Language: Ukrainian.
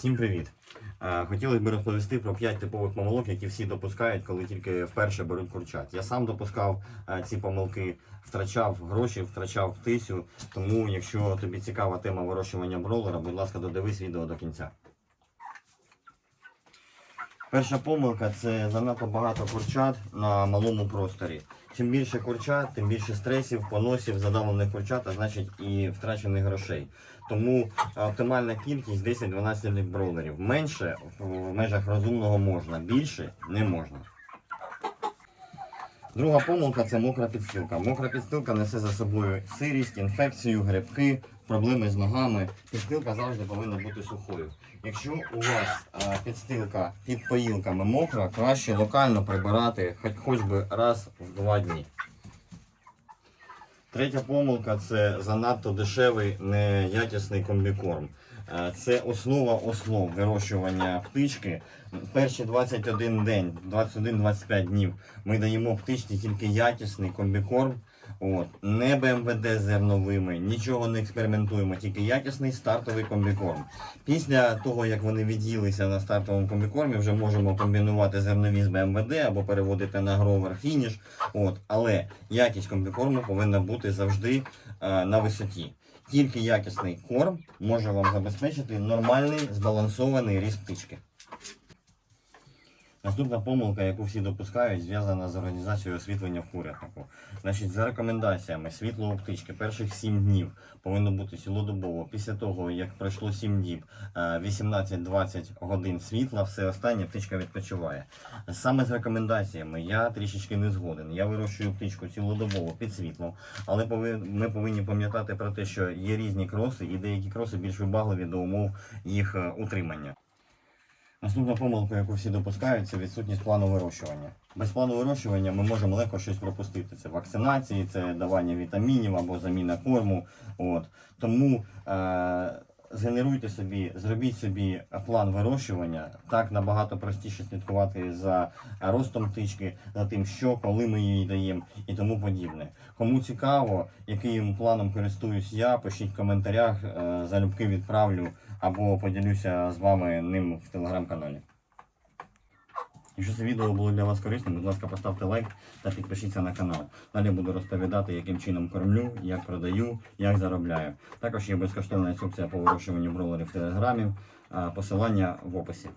Всім привіт! Хотілося б розповісти про 5 типових помилок, які всі допускають, коли тільки вперше беруть курчат. Я сам допускав ці помилки, втрачав гроші, втрачав птицю. Тому, якщо тобі цікава тема вирощування бролера, будь ласка, додивись відео до кінця. Перша помилка це занадто багато курчат на малому просторі. Чим більше курчат, тим більше стресів, поносів, задавлених курчат, а значить і втрачених грошей. Тому оптимальна кількість 10-12 бройлерів. Менше в межах розумного можна, більше не можна. Друга помилка це мокра підстилка. Мокра підстилка несе за собою сирість, інфекцію, грибки, проблеми з ногами. Підстилка завжди повинна бути сухою. Якщо у вас а, підстилка під поїлками мокра, краще локально прибирати хоч, хоч би раз в два дні. Третя помилка це занадто дешевий неякісний комбікорм. Е, Це основа основ вирощування птички. Перші 21 день, 21-25 днів ми даємо птичці тільки якісний комбікорм. От. Не БМВД з зерновими, нічого не експериментуємо, тільки якісний стартовий комбікорм. Після того, як вони від'їлися на стартовому комбікормі, вже можемо комбінувати зернові з БМВД або переводити на гровер фініш. От. Але якість комбікорму повинна бути завжди е, на висоті. Тільки якісний корм може вам забезпечити нормальний збалансований ріст птички. Наступна помилка, яку всі допускають, зв'язана з організацією освітлення в курятнику. Значить, за рекомендаціями світло у птички перших 7 днів повинно бути цілодобово. Після того, як пройшло 7 діб, е, 18-20 годин світла, все останнє птичка відпочиває. Саме з рекомендаціями я трішечки не згоден. Я вирощую птичку цілодобово під світлом, але ми повинні пам'ятати про те, що є різні кроси, і деякі кроси більш вибагливі до умов їх е, утримання. Наступна помилка, яку всі допускають, це відсутність плану вирощування. Без плану вирощування ми можемо легко щось пропустити. Це вакцинації, це давання вітамінів або заміна корму. От. Тому е- згенеруйте собі, зробіть собі план вирощування. Так набагато простіше слідкувати за ростом птички, за тим, що, коли ми її даємо і тому подібне. Кому цікаво, яким планом користуюсь я, пишіть в коментарях, е- залюбки відправлю або поділюся з вами ним в телеграм-каналі. Якщо це відео було для вас корисним, будь ласка, поставте лайк та підпишіться на канал. Далі буду розповідати, яким чином кормлю, як продаю, як заробляю. Також є безкоштовна інструкція по вирощуванню бролерів в телеграмі, посилання в описі.